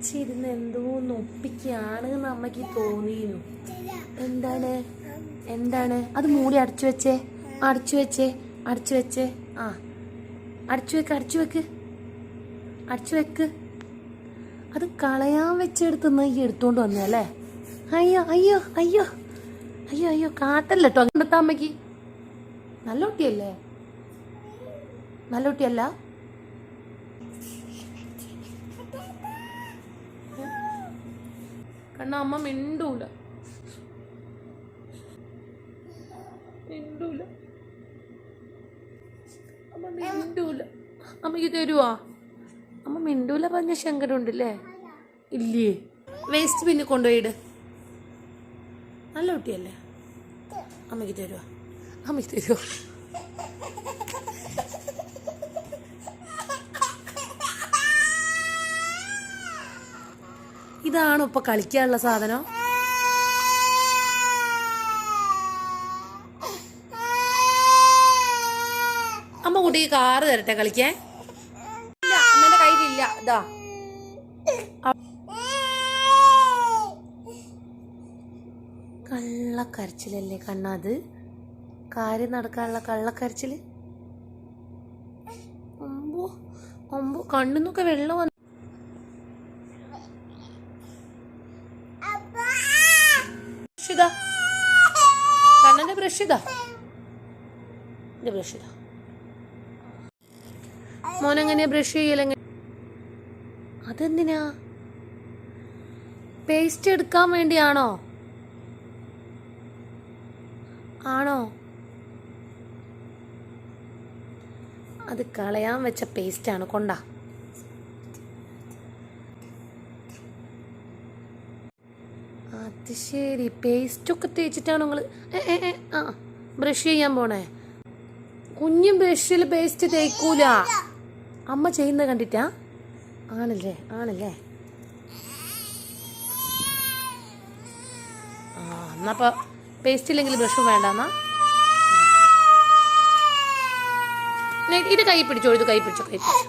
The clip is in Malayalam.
ഒളിച്ചിരുന്ന് എന്തോ ഒപ്പിക്കുകയാണ് എന്ന് അമ്മയ്ക്ക് തോന്നിയിരുന്നു. എന്താണ്? എന്താണ്? അത് മൂടി അടച്ചു വെച്ചേ. അടച്ചു വെച്ചേ. അടച്ചു വെച്ചേ. ആ. അടച്ചു വെക്ക് അടച്ചു വെക്ക്. അടച്ചു വെക്ക്. അത് കളയാൻ വെച്ചെടുത്തുനിന്ന് ഈ എടുത്തോണ്ട് വന്നല്ലേ അയ്യോ അയ്യോ അയ്യോ. അയ്യോ അയ്യോ കാട്ടല്ല കേട്ടോ അങ്ങനത്തെ അമ്മയ്ക്ക്? നല്ല കുട്ടിയല്ലേ? നല്ല കുട്ടിയല്ല? കണ്ണ അമ്മ മിണ്ടൂല. മിണ്ടൂല. അമ്മ മിണ്ടൂല. അമ്മയ്ക്ക് തരുവാ? അമ്മ മിണ്ടൂല പറഞ്ഞ ശങ്കരുണ്ടല്ലേ? ഇല്ലേ? വേസ്റ്റ് പിന്നെ കൊണ്ടുപോയിട് നല്ല കുട്ടിയല്ലേ? അമ്മയ്ക്ക് തരുവാ. അമ്മയ്ക്ക് തരുവാ. ഇതാണോ ഇപ്പൊ കളിക്കാനുള്ള സാധനം. അമ്മ കുട്ടിക്ക് കാറ് തരട്ടെ കളിക്കാൻ ഇല്ല അമ്മേന്റെ കയ്യിലില്ല. ഇതാ. കള്ളക്കരച്ചിലല്ലേ കണ്ണാത് കാര്യം നടക്കാനുള്ള കള്ളക്കരച്ചിൽ? ഒമ്പോ ഒമ്പോ കണ്ണിന്നൊക്കെ വെള്ളം വന്നു ബ്രഷ് ഇതാ കണ്ണന്റെ ബ്രഷ് ഇതാ എന്റെ ബ്രഷ് ഇതാ ബ്രഷ് ചെയ്യലെങ്ങനെ അതെന്തിനാ? പേസ്റ്റ് എടുക്കാൻ വേണ്ടിയാണോ? ആണോ? അത് കളയാൻ വെച്ച പേസ്റ്റാണ്. കൊണ്ടാ. അത് ശരി. പേസ്റ്റൊക്കെ തേച്ചിട്ടാണ് നിങ്ങൾ ആ ബ്രഷ് ചെയ്യാൻ പോണേ. കുഞ്ഞും ബ്രഷിൽ പേസ്റ്റ് തേക്കൂല. അമ്മ ചെയ്യുന്നത് കണ്ടിട്ടാ? ആണല്ലേ ആണല്ലേ? ആ എന്നപ്പോ പേസ്റ്റ് ഇല്ലെങ്കിൽ ബ്രഷും വേണ്ടെന്നാ ഇത് കൈ പിടിച്ചോ ഇത് കൈ പിടിച്ചോ കൈ പിടിച്ചോ.